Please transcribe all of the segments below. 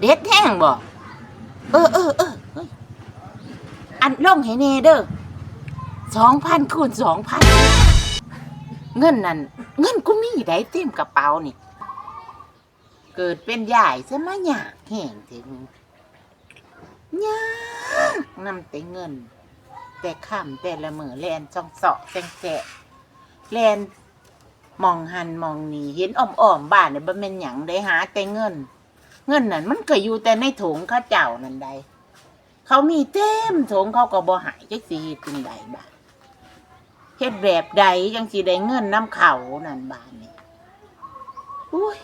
เด็ดแห้งบ่เออเออเออเฮ้ยอันลงให้แน่เด้อสองพันคูณสองพันเงินนั่นเงินกูมีได้เต็มกระเป๋านี่ เกิดเป็นใหญ่ซะมาหยากแห้งถึงยากนำแต่เงิน แต่ข้ามแต่ละมือแลนจ้องเสาะแจงแจะแลนมองหันมองนี่เห็นอ่อมๆบ้านเนี่ยบ่แม่นหยังได้หาแต่เงิน เงินนั่นมันก็อยู่แต่ในถุงข้าเจ้านั่นใดเขามีเต็มถุงเขาก็บ่หายจักสิเฮ็ดจังใดบ้าเฮ็ดแบบใดจังสิได้เงินน้ำเขานั่นบ้านนี่อุ้ย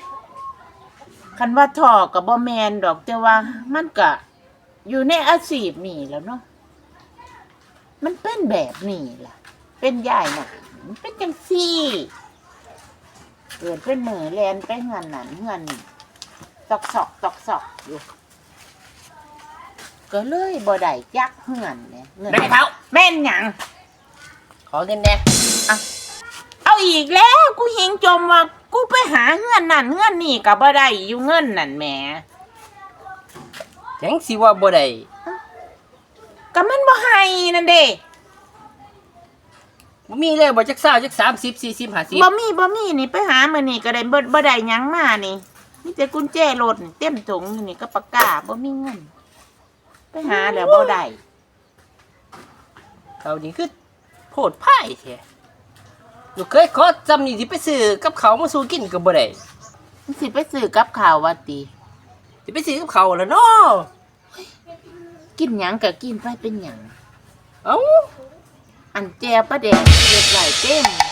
คันว่าทอก็บ่แมนดอกแต่ว่ามันก็อยู่ในอาชีพนี่แล้วเนาะมันเป็นแบบนี้ล่ะ เป็นยายน่ะมันเป็นจังซี่เกิดเป็นเหมือแลนไปเงินนั่นเงินนี่ ตอกสอกตอกสอกอยู่ ก็เลยบ่ได้จักเงินเนี่ยเงินได้เท้าแม่นหยังขอเงินแน่เอาอีกแล้ว กูหิงจมว่ากูไปหาเงินนั่นเงินนี่ก็บ่ได้อยู่เงินนั่นแหมจังสิว่าบ่ได้ก็มันบ่ให้นั่นเด้บ่มีเลยบ่จักเศร้าจักสามสิบสี่สิบห้าสิบบ่มีบ่มีนี่ไปหามื้อนี่ก็ได้บ่บ่ได้หยังมานี่ มีแต่กุญแจรถนี่เต็มถุงอยู่นี่ก็ปากกาบ่มีเงิน ไปหาแล้วบ่ได้เขานี่คือโพดพ่ายแท้ลูกเคยขอจำนี่ที่ไปซื้อกับเขาวมาสู่กินก็บ่ได้มันสิไปซื้อกับข้าวว่าติสิไปซื้อกับเขาวแล้วเนาะกินหยังก็กินไปเป็นหยังเอ้าอันแจวประเด็นเรียบไหลเต็มให้อยู่น่ะ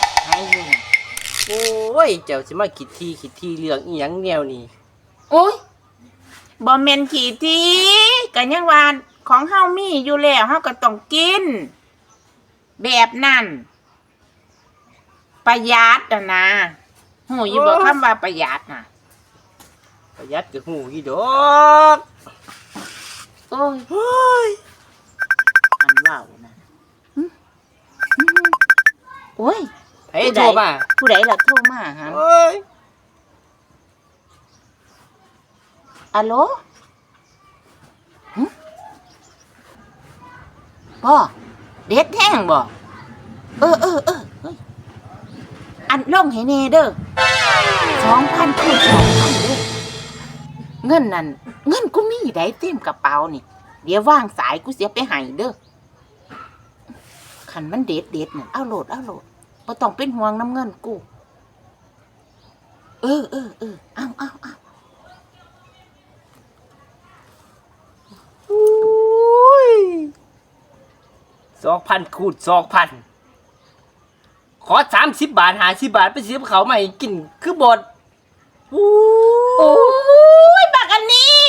โอ้ ยเจ้าสิมาคิดทีคิดทีเรื่องอีหยังแนวนี้โอ้ยบ่แม่นขี้ทีก็ยังว่าของเฮามีอยู่แล้วเฮาก็ต้องกิน แบบนั้นประหยัดอะนะหูอยู่บ่คำว่าประหยัดน่ะประหยัดก็หูอยู่ดอกโอ้ยเฮ้ยอันเว้านะหึหึโอ้ย ไผโทรมาผู้ใดล่ะโทรมาฮะเอ้ยอะโหลหึบ่เด็ดแห้งบ่เออเออเออเฮ้ยอันลงให้แน่เด้อสองพันคูณสองพันเด้อเงินนั่นเงินกูมีได้เต็มกระเป๋านี่ เดี๋ยวว่างสายกูเสียไปให้เด้อขันมันเด็ดเด็ดน่ะเอาโหลดเอาโหลด บ่ต้องเป็นห่วงน้ำเงินกู เออเออเออเอาเอาเอาสองพันคูณสองพัน ขอสามสิบบาทหาสิบบาท ไปซื้อกับเขาวมาให้กิน คือบดอู้โอ้ยบักอันนี้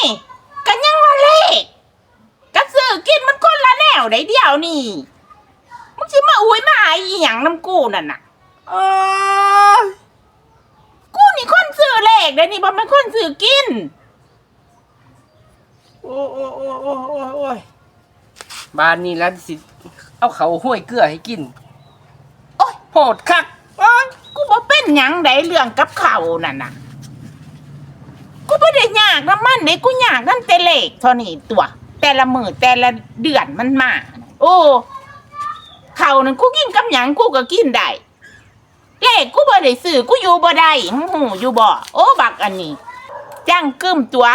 กันยังว่าเลขกระสือกินมันคนละแนวได้เดียวนี่ มึงสิมาอุ้ยมาอายอีหยังน้ำกูนั่นน่ะ เอ้ยกูนี่คนซื้อเลขได้นี่บ่แม่นคนซื้อกิน โอ้โอ้โอ้โอ้โอ้โอ้ยบ้านนี้แล้วสิ เอาเขาห้วยเกลือให้กิน โอ้ยโหดคัก เอ้ยกูบ่เป็นหยังได้เรื่องกับเขาวนั่นน่ะ กูบ่ได้ยากน้ำมันเด้กูยากนั่นแต่เลขเท่านี้ตัว แต่ละมื้อแต่ละเดือนมันมา โอ้เขาวนั่นกูกินกับหยังกูก็กินได้เลขกูบ่ได้ซื้อกูอยู่บ่ได้หูหูอยู่บ่โอ้บักอันนี้จ้างกึมตัว